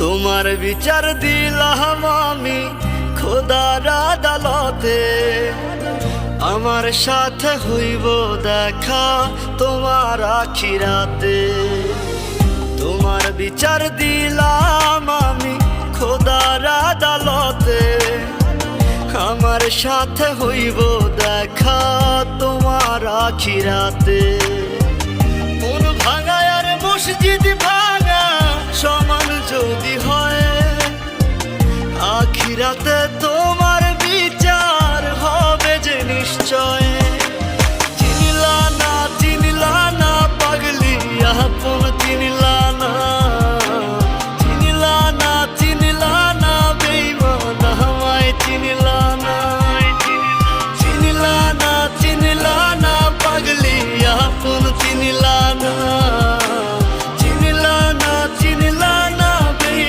তোমার বিচার দিলাম আমি খোদার আদালতে। আমার সাথে হইব দেখা তোমার আখিরাতে। তোমার বিচার দিলাম আমি খোদার আদালতে। আমার সাথে হইব দেখা তোমার আখিরাতে। মন ভাঙা রাতে তোমার বিচার হবে যে নিশ্চয়। চিনিলা না চিনিলা না পাগলি, আপন না চিনিলা না চিনিলা না চিনিলা চিনিলা না চিনিলা না পাগলি না